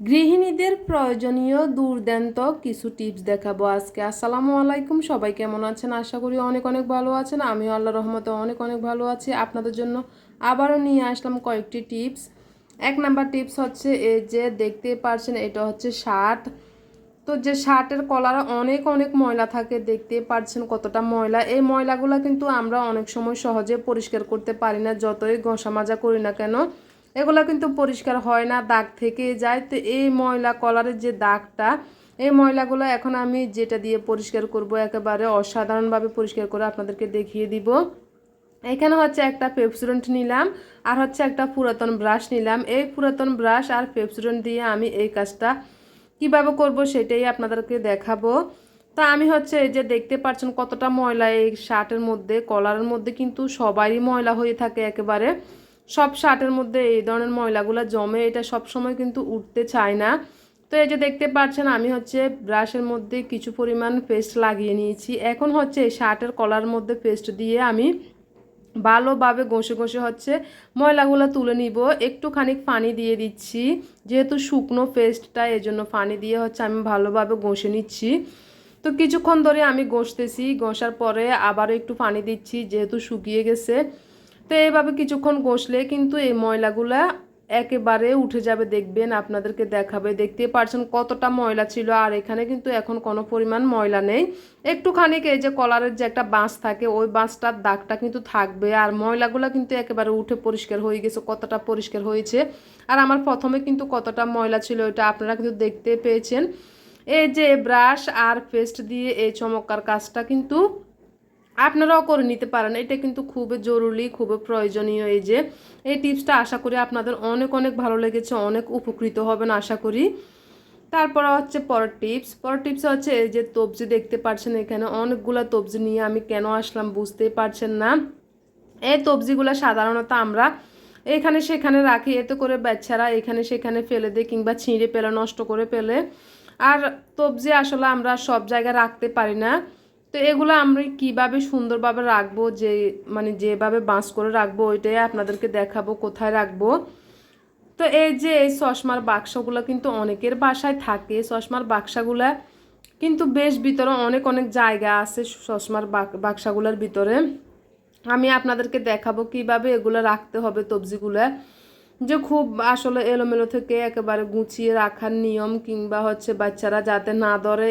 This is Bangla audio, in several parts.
গৃহিণীদের প্রয়োজনীয় দুর্দান্ত কিছু টিপস দেখাবো আজকে। আসসালামু আলাইকুম, সবাই কেমন আছেন? আশা করি অনেক অনেক ভালো আছেন। আমিও আল্লাহ রহমতে অনেক অনেক ভালো আছি। আপনাদের জন্য আবারও নিয়ে আসলাম কয়েকটি টিপস। এক নাম্বার টিপস হচ্ছে এই যে দেখতে পারছেন, এটা হচ্ছে শার্ট। তো যে শার্টের কলার অনেক অনেক ময়লা থাকে দেখতে পাচ্ছেন কতটা ময়লা। এই ময়লাগুলো কিন্তু আমরা অনেক সময় সহজে পরিষ্কার করতে পারি না, যতই ঘষা মাজা করি না কেন। এগুলো কিন্তু পরিষ্কার হয় না, দাগ থেকে যায়। তো এই ময়লা কলারের যে দাগটা, এই ময়লাগুলো এখন আমি যেটা দিয়ে পরিষ্কার করব, একেবারে অসাধারণভাবে পরিষ্কার করে আপনাদেরকে দেখিয়ে দিব। এখানে হচ্ছে একটা পেপসুডেন্ট নিলাম, আর হচ্ছে একটা পুরাতন ব্রাশ নিলাম। এই পুরাতন ব্রাশ আর পেপসুডেন্ট দিয়ে আমি এই কাজটা কীভাবে করব সেটাই আপনাদেরকে দেখাবো। তা আমি হচ্ছে এই যে দেখতে পাচ্ছেন কতটা ময়লা এই শার্টের মধ্যে, কলারের মধ্যে কিন্তু সবারই ময়লা হয়ে থাকে একেবারে। সব শার্টের মধ্যে এই ধরনের ময়লাগুলো জমে, এটা সব সময় কিন্তু উঠতে চায় না। তো এই যে দেখতে পাচ্ছেন, আমি হচ্ছে ব্রাশের মধ্যে কিছু পরিমাণ পেস্ট লাগিয়ে নিয়েছি। এখন হচ্ছে এই শার্টের কলার মধ্যে পেস্ট দিয়ে আমি ভালোভাবে ঘষে ঘষে হচ্ছে ময়লাগুলো তুলে নিব। একটুখানি পানি দিয়ে দিচ্ছি, যেহেতু শুকনো পেস্টটা এই জন্য পানি দিয়ে হচ্ছে আমি ভালোভাবে ঘষে নিচ্ছি। তো কিছুক্ষণ ধরে আমি ঘষতেছি, ঘষার পরে আবারও একটু পানি দিচ্ছি, যেহেতু শুকিয়ে গেছে। তো এইভাবে কিছুক্ষণ ঘষলে কিন্তু এই ময়লাগুলা একেবারে উঠে যাবে, দেখবেন আপনাদেরকে দেখাবে। দেখতে পারছেন কতটা ময়লা ছিল, আর এখানে কিন্তু এখন কোনো পরিমাণ ময়লা নেই। একটুখানি এই যে কলারের যে একটা বাঁশ থাকে, ওই বাঁশটার দাগটা কিন্তু থাকবে, আর ময়লাগুলো কিন্তু একেবারে উঠে পরিষ্কার হয়ে গেছে, কতটা পরিষ্কার হয়েছে। আর আমার প্রথমে কিন্তু কতটা ময়লা ছিল ওইটা আপনারা কিন্তু দেখতে পেয়েছেন। এই যে ব্রাশ আর পেস্ট দিয়ে এই চমৎকার কাজটা কিন্তু আপনারাও করে নিতে পারেন। এটা কিন্তু খুবই জরুরি, খুবই প্রয়োজনীয় এই যে, এই টিপসটা আশা করি আপনাদের অনেক অনেক ভালো লেগেছে, অনেক উপকৃত হবেন আশা করি। তারপর হচ্ছে পরের টিপস। পরের টিপস হচ্ছে এই যে তবজি দেখতে পাচ্ছেন এখানে, অনেকগুলো তবজি নিয়ে আমি কেন আসলাম বুঝতেই পারছেন না। এই তবজিগুলো সাধারণত আমরা এখানে সেখানে রাখি, এতে করে বাচ্চারা এখানে সেখানে ফেলে দেয় কিংবা ছিঁড়ে পেলে নষ্ট করে ফেলে। আর তবজি আসলে আমরা সব জায়গায় রাখতে পারি না। তো এগুলো আমরা কীভাবে সুন্দরভাবে রাখব, যে মানে যেভাবে বাঁশ করে রাখব ওইটাই আপনাদেরকে দেখাবো, কোথায় রাখব। তো এই যে, এই চশমার বাক্সগুলো কিন্তু অনেকের বাসায় থাকে। চশমার বাক্সাগুলা কিন্তু বেশ ভিতরে অনেক অনেক জায়গা আছে চশমার বাক্সাগুলোর ভিতরে। আমি আপনাদেরকে দেখাবো কীভাবে এগুলো রাখতে হবে তবজিগুলো। যে খুব আসলে এলোমেলো থেকে একেবারে গুছিয়ে রাখার নিয়ম কিংবা হচ্ছে বাচ্চারা যাতে না ধরে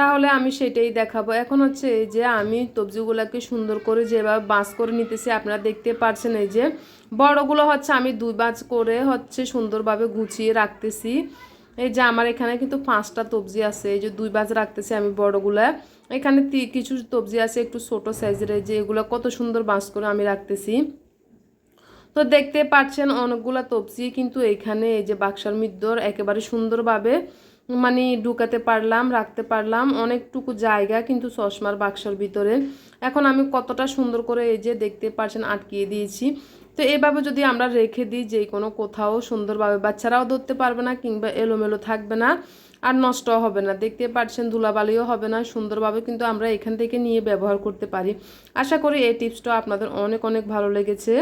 তাহলে আমি সেটাই দেখাবো। এখন হচ্ছে এই যে আমি তবজিগুলোকে সুন্দর করে যেভাবে বাঁচ করে নিতেছি, আপনারা দেখতে পাচ্ছেন এই যে বড়গুলো হচ্ছে আমি দুই বাঁচ করে হচ্ছে সুন্দরভাবে গুছিয়ে রাখতেছি। এই যে আমার এখানে কিন্তু পাঁচটা তবজি আছে, এই যে দুই বাজ রাখতেছি আমি বড়গুলো। এখানে কিছু তবজি আছে একটু ছোট সাইজের যে এগুলো কত সুন্দর বাঁচ করে আমি রাখতেছি। তো দেখতে পাচ্ছেন অনেকগুলো তবজি কিন্তু এখানে এই যে বাক্সার মিদ্দর একেবারে সুন্দরভাবে মানে ঢুকাতে পারলাম, রাখতে পারলাম, অনেকটুকু জায়গা কিন্তু চশমার বাক্সর ভিতরে। এখন আমি কতটা সুন্দর করে এই যে দেখতে পাচ্ছেন আটকিয়ে দিয়েছি। তো এভাবে যদি আমরা রেখে দিই, যে কোনো কোথাও সুন্দরভাবে বাচ্চারাও ধরতে পারবে না কিংবা এলোমেলো থাকবে না, আর নষ্ট হবে না। দেখতে পাচ্ছেন ধুলাবালিও হবে না, সুন্দরভাবে কিন্তু আমরা এখান থেকে নিয়ে ব্যবহার করতে পারি। আশা করি এই টিপসটা আপনাদের অনেক অনেক ভালো লেগেছে।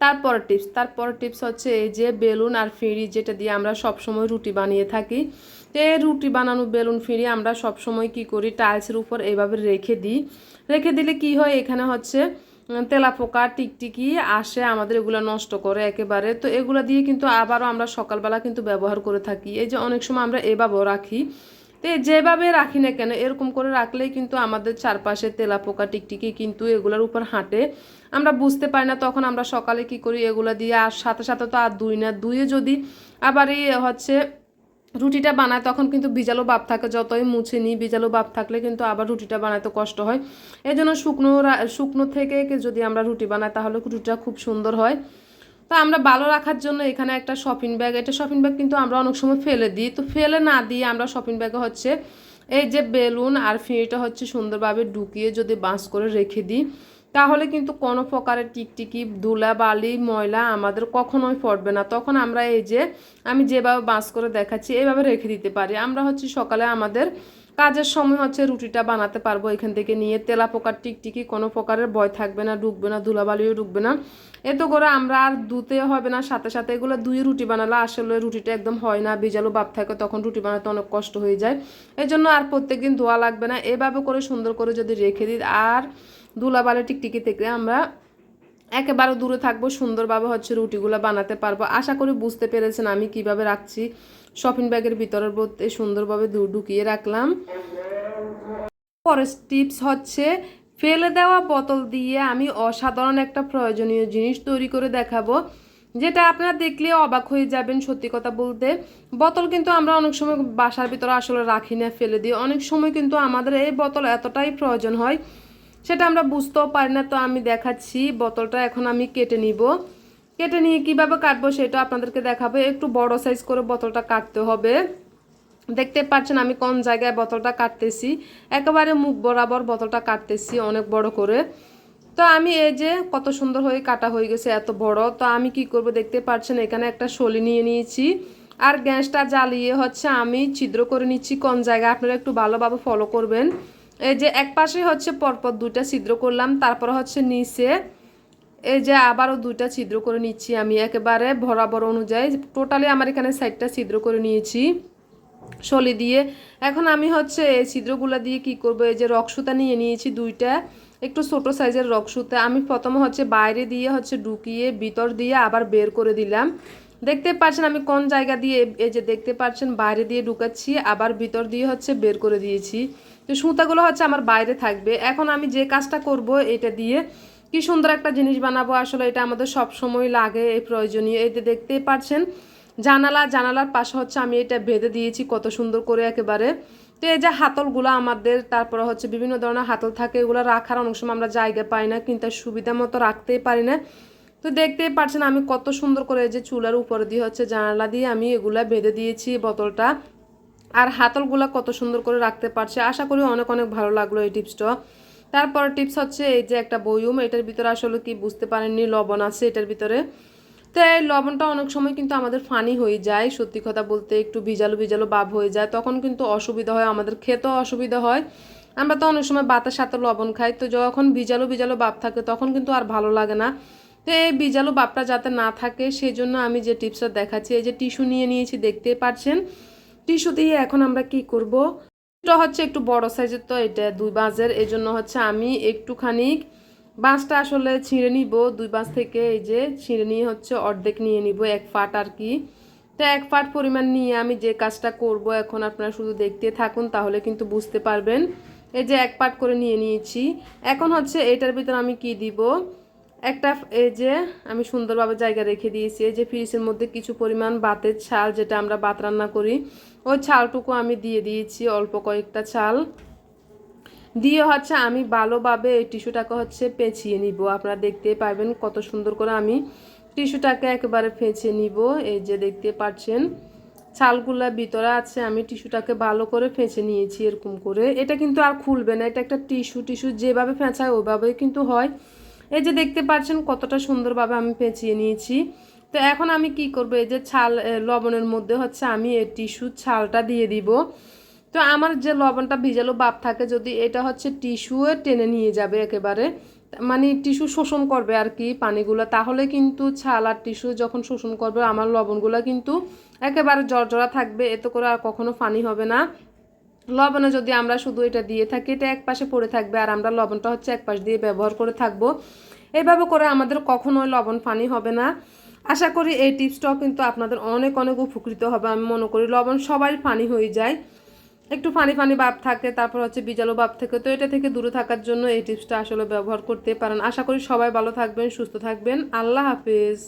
তারপর টিপস তারপর টিপস হচ্ছে এই যে বেলুন আর ফিরি যেটা দিয়ে আমরা সবসময় রুটি বানিয়ে থাকি। এই রুটি বানানো বেলুন, ফিরি আমরা সবসময় কি করি টাইলসের উপর এইভাবে রেখে দিই। রেখে দিলে কি হয়, এখানে হচ্ছে তেলা পোকা টিকটিকি আসে, আমাদের এগুলো নষ্ট করে একেবারে। তো এগুলো দিয়ে কিন্তু আবারও আমরা সকালবেলা কিন্তু ব্যবহার করে থাকি। এই যে অনেক সময় আমরা এভাবেও রাখি। তো যেভাবে রাখি না কেন, এরকম করে রাখলেই কিন্তু আমাদের চারপাশে তেলা পোকা টিকটিকি কিন্তু এগুলোর উপর হাঁটে। আমরা বুঝতে পারি না তখন আমরা সকালে কি করি এগুলো দিয়ে, আর সাথে সাথে তো আর দুই না, দুইয়ে যদি আবার এই হচ্ছে রুটিটা বানায় তখন কিন্তু বিজালো বাপ থাকে, যতই মুছে নিই বিজালো বাপ থাকলে কিন্তু আবার রুটিটা বানাতে কষ্ট হয়। এই জন্য শুকনো শুকনো থেকে যদি আমরা রুটি বানাই তাহলে রুটিটা খুব সুন্দর হয়। তো আমরা ভালো রাখার জন্য এখানে একটা শপিং ব্যাগ এটা শপিং ব্যাগ কিন্তু আমরা অনেক সময় ফেলে দিই। তো ফেলে না দিয়ে আমরা শপিং ব্যাগে হচ্ছে এই যে বেলুন আর ফিঁড়িটা হচ্ছে সুন্দরভাবে ঢুকিয়ে যদি বাঁশ করে রেখে দিই, তাহলে কিন্তু কোনো প্রকারের টিকটিকি ধুলা বালি ময়লা আমাদের কখনোই পড়বে না। তখন আমরা এই যে আমি যেভাবে বাঁশ করে দেখাচ্ছি এইভাবে রেখে দিতে পারি। আমরা হচ্ছে সকালে আমাদের কাজের সময় হচ্ছে রুটিটা বানাতে পারব এখান থেকে নিয়ে। তেলা পোকার টিকটিকি কোনো প্রকারের ভয় থাকবে না ঢুকবে না, ধুলাবালিও ঢুকবে না। এত করে আমরা আর ধুতে হবে না, সাথে সাথে এগুলো দুই রুটি বানালে আসলে রুটিটা একদম হয় না বিজালু বাপ থাকে, তখন রুটি বানাতে অনেক কষ্ট হয়ে যায়। এই জন্য আর প্রত্যেকদিন ধোয়া লাগবে না। এভাবে করে সুন্দর করে যদি রেখে দিই, আর ধুলাবালি টিকটিকি থেকে আমরা একেবারে দূরে থাকব, সুন্দরভাবে হচ্ছে রুটিগুলো বানাতে পারব। আশা করি বুঝতে পেরেছেন আমি কীভাবে রাখছি। শপিং ব্যাগের ভিতরের মধ্যে সুন্দরভাবে ঢুকিয়ে রাখলাম। পরের টিপস হচ্ছে, ফেলে দেওয়া বোতল দিয়ে আমি অসাধারণ একটা প্রয়োজনীয় জিনিস তৈরি করে দেখাবো, যেটা আপনারা দেখলে অবাক হয়ে যাবেন সত্যি কথা বলতে। বোতল কিন্তু আমরা অনেক সময় বাসার ভিতরে আসলে রাখি না, ফেলে দিই। অনেক সময় কিন্তু আমাদের এই বোতল এতটাই প্রয়োজন হয় সেটা আমরা বুঝতেও পারি না, তো আমি দেখাচ্ছি বোতলটা, এখন আমি কেটে নিব। কেটে নিয়ে কীভাবে কাটবো সেটা আপনাদেরকে দেখাবো। একটু বড় সাইজ করে বোতলটা কাটতে হবে। দেখতে পাচ্ছেন আমি কোন জায়গায় বোতলটা কাটতেছি। একেবারে মুখ বরাবর বোতলটা কাটতেছি অনেক বড় করে। তো আমি এই যে কত সুন্দর হয়ে কাটা হয়ে গেছে, এত বড়। তো আমি কি করব দেখতে পাচ্ছেন, এখানে একটা শলি নিয়ে নিয়েছি। আর গ্যাসটা জ্বালিয়ে হচ্ছে আমি ছিদ্র করে নিচ্ছি কোন জায়গায়। আপনারা একটু ভালোভাবে ফলো করবেন। এই যে এক পাশে হচ্ছে পরপর দুইটা ছিদ্র করলাম, তারপর হচ্ছে নিচে এই যে আবারও দুইটা ছিদ্র করে নিচ্ছি আমি একেবারে বরাবর অনুযায়ী। টোটালি আমার এখানে সাইডটা ছিদ্র করে নিয়েছি, সলি দিয়ে। এখন আমি হচ্ছে এই ছিদ্রগুলো দিয়ে কি করব, এই যে রক্সুতা নিয়ে নিয়েছি দুইটা, একটু ছোট সাইজের রক্সুতা আমি প্রথমে হচ্ছে বাইরে দিয়ে হচ্ছে ঢুকিয়ে ভিতর দিয়ে আবার বের করে দিলাম। দেখতে পাচ্ছেন আমি কোন জায়গা দিয়ে এই যে দেখতে পাচ্ছেন বাইরে দিয়ে ঢুকাচ্ছি, আবার ভিতর দিয়ে হচ্ছে বের করে দিয়েছি। তো সুতাগুলো হচ্ছে আমার বাইরে থাকবে। এখন আমি যে কাজটা করব এটা দিয়ে কি সুন্দর একটা জিনিস বানাবো। আসলে এটা আমাদের সব সময় লাগে, এই প্রয়োজনীয়। এই যে দেখতেই পাচ্ছেন জানালা, জানালার পাশে হচ্ছে আমি এটা বেঁধে দিয়েছি কত সুন্দর করে একেবারে। তো এই যে হাতলগুলো আমাদের, তারপরে হচ্ছে বিভিন্ন ধরনের হাতল থাকে, এগুলো রাখার অনেক সময় আমরা জায়গা পাই না, কিন্তু সুবিধা মতো রাখতেই পারি না। তো দেখতেই পাচ্ছেন আমি কত সুন্দর করে যে চুলার উপরে দিয়ে হচ্ছে জানালা দিয়ে আমি এগুলা বেঁধে দিয়েছি বোতলটা। আর হাতলগুলো কত সুন্দর করে রাখতে পারছে। আশা করি অনেক অনেক ভালো লাগল এই টিপসটা। তারপর টিপস হচ্ছে এই যে একটা বয়ুম, এটার ভিতরে আসলে কি বুঝতে পারেননি, লবণ আছে এটার ভিতরে। তো এই লবণটা অনেক সময় কিন্তু আমাদের ফানি হয়ে যায়, সত্যি কথা বলতে একটু ভিজালো ভিজালো ভাব হয়ে যায়, তখন কিন্তু অসুবিধা হয়, আমাদের খেতেও অসুবিধা হয়। আমরা তো অনেক সময় বাতার সাথে লবণ খাই, তো যখন ভিজালো ভিজালো ভাব থাকে তখন কিন্তু আর ভালো লাগে না। তো এই ভিজালো বাপটা যাতে না থাকে সেই জন্য আমি যে টিপসটা দেখাচ্ছি, এই যে টিস্যু নিয়ে নিয়েছি দেখতে পাচ্ছেন টিস্যু দিয়ে এখন আমরা কি করব? এটা হচ্ছে একটু বড় সাইজের তো, এটা দুই বাঁশের এই জন্য হচ্ছে আমি একটুখানি বাঁশটা আসলে ছিঁড়ে নিব। দুই বাঁশ থেকে এই যে ছিঁড়ে নিয়ে হচ্ছে অর্ধেক নিয়ে নিব, এক ফাট আর কি। তো এক ফাট পরিমাণ নিয়ে আমি যে কাজটা করব এখন আপনারা শুধু দেখতে থাকুন, তাহলে কিন্তু বুঝতে পারবেন। এই যে এক পাট করে নিয়ে নিয়েছি। এখন হচ্ছে এটার ভিতর আমি কি দিব? একটা এই যে আমি সুন্দরভাবে জায়গা রেখে দিয়েছি, এই যে ফ্রিজের মধ্যে কিছু পরিমাণ বাতের ছাল যেটা আমরা বাত রান্না করি, ওই ছালটুকু আমি দিয়ে দিয়েছি অল্প কয়েকটা ছাল। দিয়ে হচ্ছে আমি ভালোভাবে এই টিস্যুটাকে হচ্ছে পেঁচিয়ে নিব। আপনারা দেখতে পারবেন কত সুন্দর করে আমি টিস্যুটাকে একেবারে পেঁচিয়ে নিব। এই যে দেখতে পাচ্ছেন, ছালগুলা ভিতরে আছে, আমি টিস্যুটাকে ভালো করে ফেঁচে নিয়েছি এরকম করে। এটা কিন্তু আর খুলবে না, এটা একটা টিস্যু টিস্যু যেভাবে ফেঁচায় ওইভাবেই কিন্তু হয়। এই যে দেখতে পাচ্ছেন কতটা সুন্দরভাবে আমি পেঁচিয়ে নিয়েছি। তো এখন আমি কি করব? এই যে ছাল লবণের মধ্যে হচ্ছে আমি এই টিস্যু ছালটা দিয়ে দিব। তো আমার যে লবণটা ভিজালো বাপ থাকে, যদি এটা হচ্ছে টিস্যুয়ে টেনে নিয়ে যাবে একেবারে মানে টিস্যু শোষণ করবে আর কি পানিগুলো, তাহলে কিন্তু ছাল আর টিস্যু যখন শোষণ করবে, আমার লবণগুলো কিন্তু একেবারে জর্জরা থাকবে, এতে করে আর কখনো পানি হবে না। লবণে যদি আমরা শুধু এটা দিয়ে থাকি, এটা এক পাশে পড়ে থাকবে আর আমরা লবণটা হচ্ছে এক পাশ দিয়ে ব্যবহার করে থাকব। এভাবে করে আমাদের কখনোই লবণ পানি হবে না। আশা করি এই টিপসটাও কিন্তু আপনাদের অনেক অনেক উপকৃত হবে। আমি মনে করি লবণ সবাই পানি হয়ে যায়। একটু ফানি ফানি ভাব থাকে, তারপর হচ্ছে বিজালো ভাব থাকে। তো এটা থেকে দূরে থাকার জন্য এই টিপসটা আসলে ব্যবহার করতে পারেন। আশা করি সবাই ভালো থাকবেন, সুস্থ থাকবেন। আল্লাহ হাফিজ।